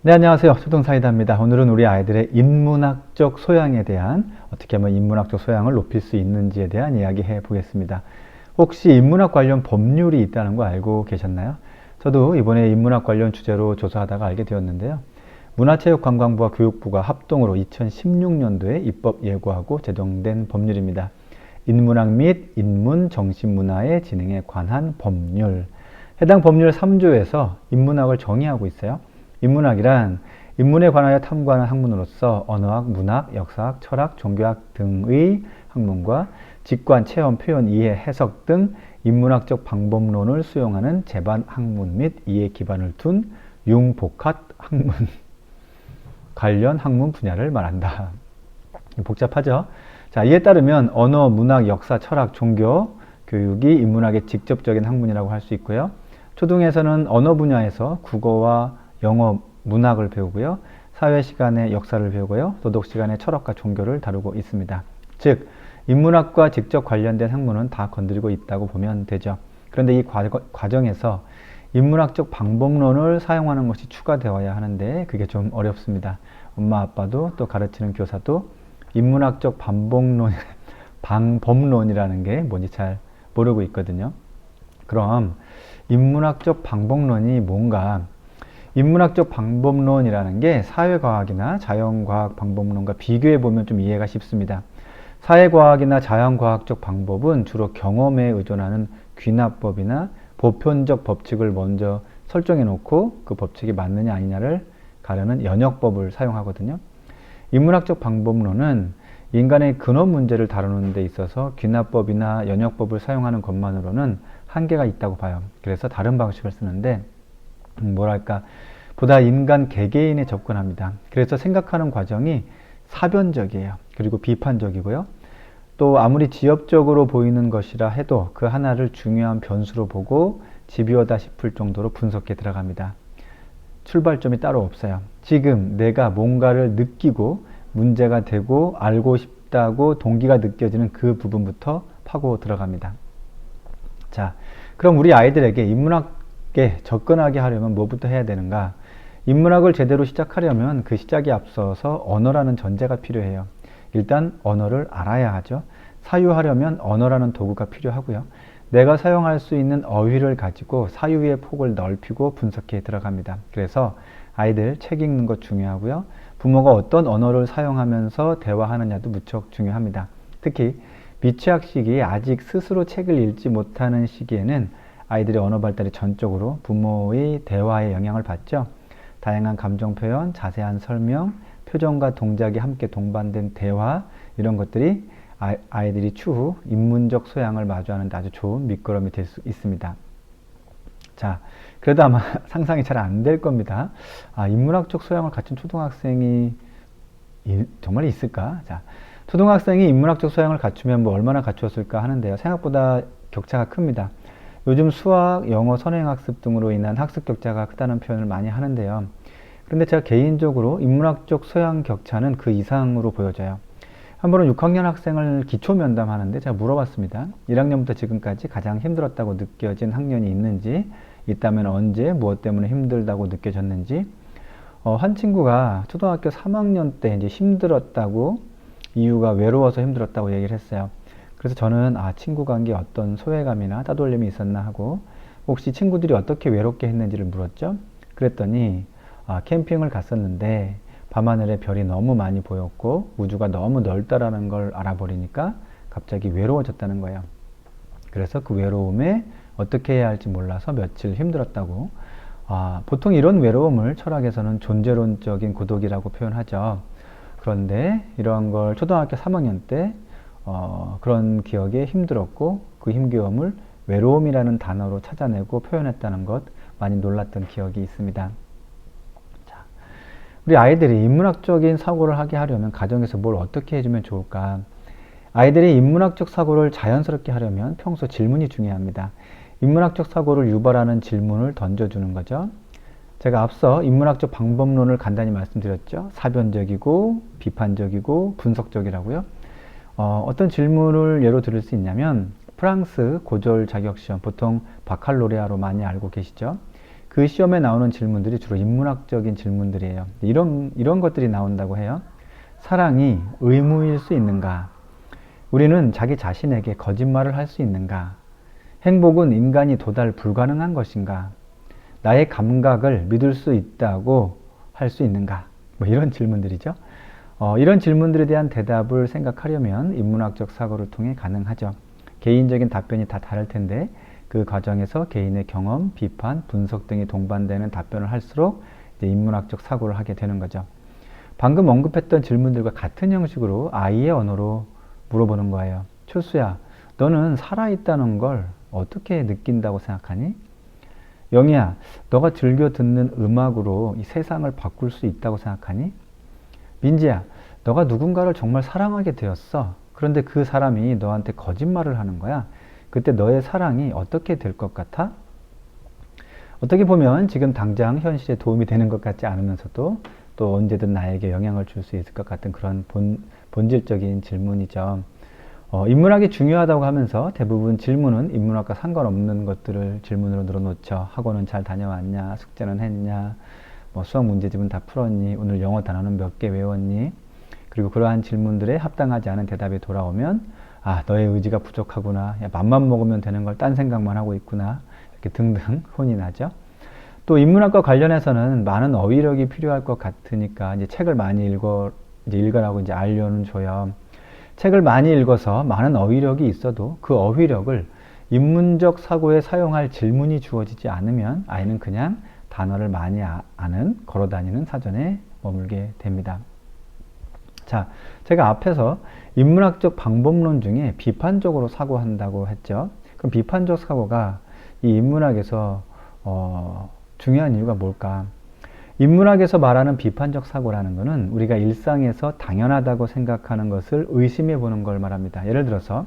네, 안녕하세요. 초등사이다입니다. 오늘은 우리 아이들의 인문학적 소양에 대한 어떻게 하면 인문학적 소양을 높일 수 있는지에 대한 이야기 해 보겠습니다. 혹시 인문학 관련 법률이 있다는 거 알고 계셨나요? 저도 이번에 인문학 관련 주제로 조사하다가 알게 되었는데요. 문화체육관광부와 교육부가 합동으로 2016년도에 입법 예고하고 제정된 법률입니다. 인문학 및 인문 정신문화의 진행에 관한 법률. 해당 법률 3조에서 인문학을 정의하고 있어요. 인문학이란 인문에 관하여 탐구하는 학문으로서 언어학, 문학, 역사학, 철학, 종교학 등의 학문과 직관, 체험, 표현, 이해, 해석 등 인문학적 방법론을 수용하는 제반 학문 및 이에 기반을 둔 융복합 학문 관련 학문 분야를 말한다. 복잡하죠? 자, 이에 따르면 언어, 문학, 역사, 철학, 종교, 교육이 인문학의 직접적인 학문이라고 할 수 있고요. 초등에서는 언어 분야에서 국어와 영어, 문학을 배우고요. 사회 시간에 역사를 배우고요. 도덕 시간에 철학과 종교를 다루고 있습니다. 즉, 인문학과 직접 관련된 학문은 다 건드리고 있다고 보면 되죠. 그런데 이 과정에서 인문학적 방법론을 사용하는 것이 추가되어야 하는데 그게 좀 어렵습니다. 엄마 아빠도 또 가르치는 교사도 인문학적 반복론, 방법론이라는 게 뭔지 잘 모르고 있거든요. 그럼 인문학적 방법론이 뭔가 인문학적 방법론이라는 게 사회과학이나 자연과학 방법론과 비교해 보면 좀 이해가 쉽습니다. 사회과학이나 자연과학적 방법은 주로 경험에 의존하는 귀납법이나 보편적 법칙을 먼저 설정해 놓고 그 법칙이 맞느냐 아니냐를 가르는 연역법을 사용하거든요. 인문학적 방법론은 인간의 근원 문제를 다루는 데 있어서 귀납법이나 연역법을 사용하는 것만으로는 한계가 있다고 봐요. 그래서 다른 방식을 쓰는데 음, 뭐랄까 보다 인간 개개인에 접근합니다. 그래서 생각하는 과정이 사변적이에요. 그리고 비판적이고요. 또 아무리 지엽적으로 보이는 것이라 해도 그 하나를 중요한 변수로 보고 집요하다 싶을 정도로 분석해 들어갑니다. 출발점이 따로 없어요. 지금 내가 뭔가를 느끼고 문제가 되고 알고 싶다고 동기가 느껴지는 그 부분부터 파고 들어갑니다. 자, 그럼 우리 아이들에게 인문학 쉽게 접근하게 하려면 뭐부터 해야 되는가? 인문학을 제대로 시작하려면 그 시작에 앞서서 언어라는 전제가 필요해요. 일단 언어를 알아야 하죠. 사유하려면 언어라는 도구가 필요하고요. 내가 사용할 수 있는 어휘를 가지고 사유의 폭을 넓히고 분석해 들어갑니다. 그래서 아이들 책 읽는 것 중요하고요. 부모가 어떤 언어를 사용하면서 대화하느냐도 무척 중요합니다. 특히 미취학 시기에 아직 스스로 책을 읽지 못하는 시기에는 아이들의 언어 발달이 전적으로 부모의 대화에 영향을 받죠. 다양한 감정 표현, 자세한 설명, 표정과 동작이 함께 동반된 대화 이런 것들이 아이들이 추후 인문적 소양을 마주하는 데 아주 좋은 밑거름이 될 수 있습니다. 자, 그래도 아마 상상이 잘 안 될 겁니다. 아, 인문학적 소양을 갖춘 초등학생이 정말 있을까? 자, 초등학생이 인문학적 소양을 갖추면 뭐 얼마나 갖추었을까 하는데요. 생각보다 격차가 큽니다. 요즘 수학, 영어, 선행학습 등으로 인한 학습 격차가 크다는 표현을 많이 하는데요. 그런데 제가 개인적으로 인문학적 소양 격차는 그 이상으로 보여져요. 한 번은 6학년 학생을 기초 면담하는데 제가 물어봤습니다. 1학년부터 지금까지 가장 힘들었다고 느껴진 학년이 있는지, 있다면 언제, 무엇 때문에 힘들다고 느껴졌는지, 어, 한 친구가 초등학교 3학년 때 이제 힘들었다고 이유가 외로워서 힘들었다고 얘기를 했어요. 그래서 저는 아 친구 관계 어떤 소외감이나 따돌림이 있었나 하고 혹시 친구들이 어떻게 외롭게 했는지를 물었죠. 그랬더니 아, 캠핑을 갔었는데 밤하늘에 별이 너무 많이 보였고 우주가 너무 넓다라는 걸 알아버리니까 갑자기 외로워졌다는 거예요. 그래서 그 외로움에 어떻게 해야 할지 몰라서 며칠 힘들었다고. 아, 보통 이런 외로움을 철학에서는 존재론적인 고독이라고 표현하죠. 그런데 이러한 걸 초등학교 3학년 때 어, 그런 기억에 힘들었고 그 힘겨움을 외로움이라는 단어로 찾아내고 표현했다는 것 많이 놀랐던 기억이 있습니다. 자, 우리 아이들이 인문학적인 사고를 하게 하려면 가정에서 뭘 어떻게 해주면 좋을까? 아이들이 인문학적 사고를 자연스럽게 하려면 평소 질문이 중요합니다. 인문학적 사고를 유발하는 질문을 던져주는 거죠. 제가 앞서 인문학적 방법론을 간단히 말씀드렸죠. 사변적이고 비판적이고 분석적이라고요. 어, 떤 질문을 예로 들을 수 있냐면 프랑스 고졸 자격 시험 보통 바칼로레아로 많이 알고 계시죠. 그그 시험에 나오는 질문들이 주로 인문학적인 질문들이에요. 이런, 이런 것들이 나온다고 해요. 사랑이 의무일 수 있는가? 우리는 자기 자신에게 거짓말을 할 수 있는가? 행복은 인간이 도달 불가능한 것인가? 나의 감각을 믿을 수 있다고 할 수 있는가? 뭐 이런 질문들이죠. 어, 이런 질문들에 대한 대답을 생각하려면 인문학적 사고를 통해 가능하죠. 개인적인 답변이 다 다를 텐데 그 과정에서 개인의 경험, 비판, 분석 등이 동반되는 답변을 할수록 인문학적 사고를 하게 되는 거죠. 방금 언급했던 질문들과 같은 형식으로 아이의 언어로 물어보는 거예요. 철수야, 너는 살아있다는 걸 어떻게 느낀다고 생각하니? 영희야, 너가 즐겨 듣는 음악으로 이 세상을 바꿀 수 있다고 생각하니? 민지야, 너가 누군가를 정말 사랑하게 되었어. 그런데 그 사람이 너한테 거짓말을 하는 거야. 그때 너의 사랑이 어떻게 될 것 같아? 어떻게 보면 지금 당장 현실에 도움이 되는 것 같지 않으면서도 또 언제든 나에게 영향을 줄 수 있을 것 같은 그런 본, 본질적인 질문이죠. 어, 인문학이 중요하다고 하면서 대부분 질문은 인문학과 상관없는 것들을 질문으로 늘어놓죠. 학원은 잘 다녀왔냐? 숙제는 했냐? 뭐 수학 문제집은 다 풀었니? 오늘 영어 단어는 몇 개 외웠니? 그리고 그러한 질문들에 합당하지 않은 대답이 돌아오면 아 너의 의지가 부족하구나. 야, 맘만 먹으면 되는 걸 딴 생각만 하고 있구나. 이렇게 등등 혼이 나죠. 또 인문학과 관련해서는 많은 어휘력이 필요할 것 같으니까 이제 책을 많이 읽어 이제 읽으라고 이제 알려는 줘요. 책을 많이 읽어서 많은 어휘력이 있어도 그 어휘력을 인문적 사고에 사용할 질문이 주어지지 않으면 아이는 그냥 단어를 많이 아, 아는 걸어다니는 사전에 머물게 됩니다. 자, 제가 앞에서 인문학적 방법론 중에 비판적으로 사고한다고 했죠. 그럼 비판적 사고가 이 인문학에서 어, 중요한 이유가 뭘까? 인문학에서 말하는 비판적 사고라는 것은 우리가 일상에서 당연하다고 생각하는 것을 의심해 보는 걸 말합니다. 예를 들어서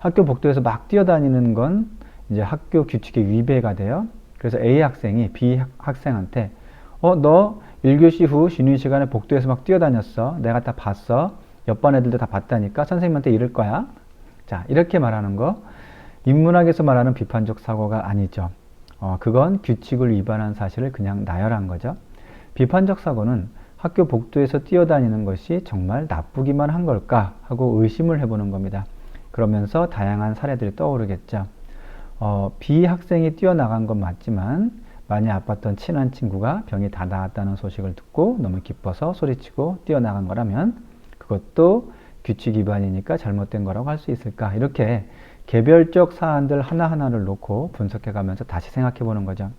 학교 복도에서 막 뛰어다니는 건 이제 학교 규칙에 위배가 돼요. 그래서 A 학생이 B 학생한테 어, 너 1교시 후 쉬는 시간에 복도에서 막 뛰어다녔어. 내가 다 봤어. 옆반 애들도 다 봤다니까 선생님한테 이럴 거야. 자, 이렇게 말하는 거 인문학에서 말하는 비판적 사고가 아니죠. 어, 그건 규칙을 위반한 사실을 그냥 나열한 거죠. 비판적 사고는 학교 복도에서 뛰어다니는 것이 정말 나쁘기만 한 걸까 하고 의심을 해보는 겁니다. 그러면서 다양한 사례들이 떠오르겠죠. 어, B 학생이 뛰어나간 건 맞지만 많이 아팠던 친한 친구가 병이 다 나았다는 소식을 듣고 너무 기뻐서 소리치고 뛰어나간 거라면 그것도 규칙 위반이니까 잘못된 거라고 할 수 있을까? 이렇게 개별적 사안들 하나하나를 놓고 분석해 가면서 다시 생각해 보는 거죠.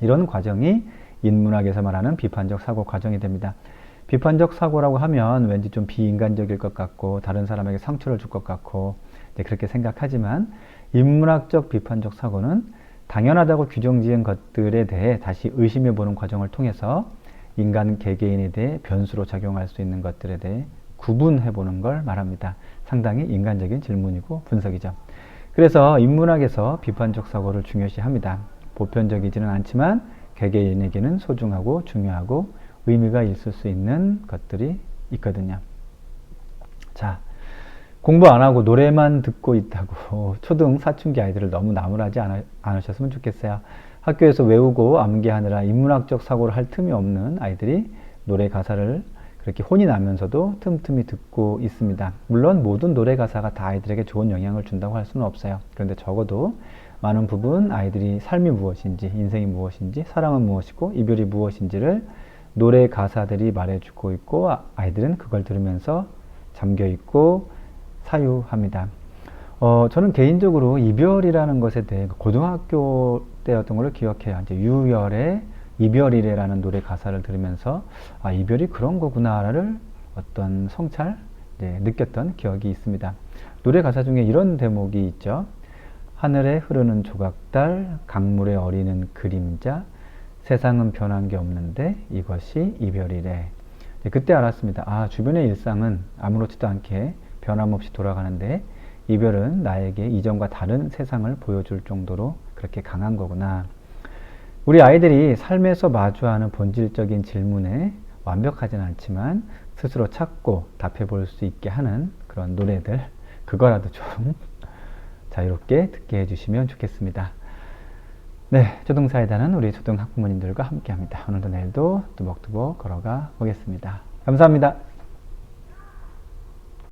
이런 과정이 인문학에서 말하는 비판적 사고 과정이 됩니다. 비판적 사고라고 하면 왠지 좀 비인간적일 것 같고 다른 사람에게 상처를 줄 것 같고 그렇게 생각하지만 인문학적 비판적 사고는 당연하다고 규정 지은 것들에 대해 다시 의심해 보는 과정을 통해서 인간 개개인에 대해 변수로 작용할 수 있는 것들에 대해 구분해 보는 걸 말합니다. 상당히 인간적인 질문이고 분석이죠. 그래서 인문학에서 비판적 사고를 중요시합니다. 보편적이지는 않지만 개개인에게는 소중하고 중요하고 의미가 있을 수 있는 것들이 있거든요. 자, 공부 안 하고 노래만 듣고 있다고 초등 사춘기 아이들을 너무 나무라지 않으셨으면 좋겠어요. 학교에서 외우고 암기하느라 인문학적 사고를 할 틈이 없는 아이들이 노래 가사를 그렇게 혼이 나면서도 틈틈이 듣고 있습니다. 물론 모든 노래 가사가 다 아이들에게 좋은 영향을 준다고 할 수는 없어요. 그런데 적어도 많은 부분 아이들이 삶이 무엇인지, 인생이 무엇인지, 사랑은 무엇이고, 이별이 무엇인지를 노래 가사들이 말해주고 있고, 아이들은 그걸 들으면서 잠겨 있고 사유합니다. 어, 저는 개인적으로 이별이라는 것에 대해 고등학교 때였던 걸 기억해요. 이제 유열의 이별이래라는 노래 가사를 들으면서 아 이별이 그런 거구나를 어떤 성찰 네, 느꼈던 기억이 있습니다. 노래 가사 중에 이런 대목이 있죠. 하늘에 흐르는 조각달, 강물에 어리는 그림자, 세상은 변한 게 없는데 이것이 이별이래. 네, 그때 알았습니다. 아, 주변의 일상은 아무렇지도 않게 변함없이 돌아가는데 이별은 나에게 이전과 다른 세상을 보여줄 정도로 그렇게 강한 거구나. 우리 아이들이 삶에서 마주하는 본질적인 질문에 완벽하진 않지만 스스로 찾고 답해 볼 수 있게 하는 그런 노래들 그거라도 좀 자유롭게 듣게 해주시면 좋겠습니다. 네, 초등사이다는 우리 초등 학부모님들과 함께합니다. 오늘도 내일도 뚜벅뚜벅 걸어가 보겠습니다. 감사합니다.